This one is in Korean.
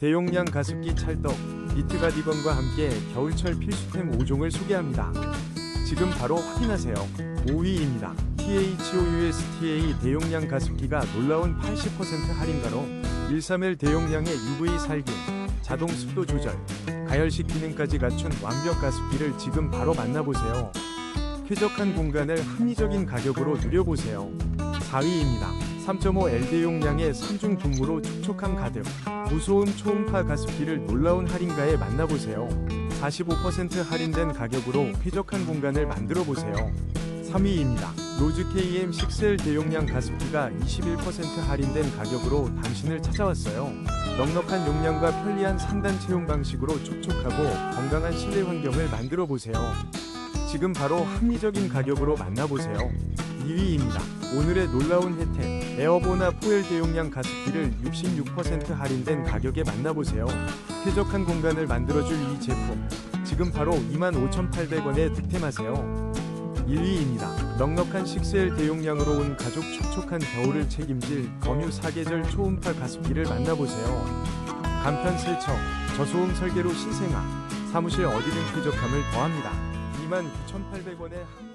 대용량 가습기 찰떡 니트 가디건과 함께 겨울철 필수템 5종을 소개합니다. 지금 바로 확인하세요. 5위입니다. THOUSTA 대용량 가습기가 놀라운 80% 할인가로 131 대용량의 UV 살균, 자동 습도 조절, 가열식 기능까지 갖춘 완벽 가습기를 지금 바로 만나보세요. 쾌적한 공간을 합리적인 가격으로 누려보세요. 4위입니다. 3.5L 대용량의 3중 분무로 촉촉함 가득 무소음 초음파 가습기를 놀라운 할인가에 만나보세요. 45% 할인된 가격으로 쾌적한 공간을 만들어 보세요. 3위입니다. 로즈 KM6L 대용량 가습기가 21% 할인된 가격으로 당신을 찾아왔어요. 넉넉한 용량과 편리한 3단 채용 방식으로 촉촉하고 건강한 실내 환경을 만들어 보세요. 지금 바로 합리적인 가격으로 만나보세요. 2위입니다. 오늘의 놀라운 혜택 에어보나 포엘 대용량 가습기를 66% 할인된 가격에 만나보세요. 쾌적한 공간을 만들어줄 이 제품 지금 바로 25,800원에 득템하세요. 1위입니다. 넉넉한 6L 대용량으로 온 가족 촉촉한 겨울을 책임질 검유 사계절 초음파 가습기를 만나보세요. 간편 세척, 저소음 설계로 신생아, 사무실 어디든 쾌적함을 더합니다. 29,800원에 한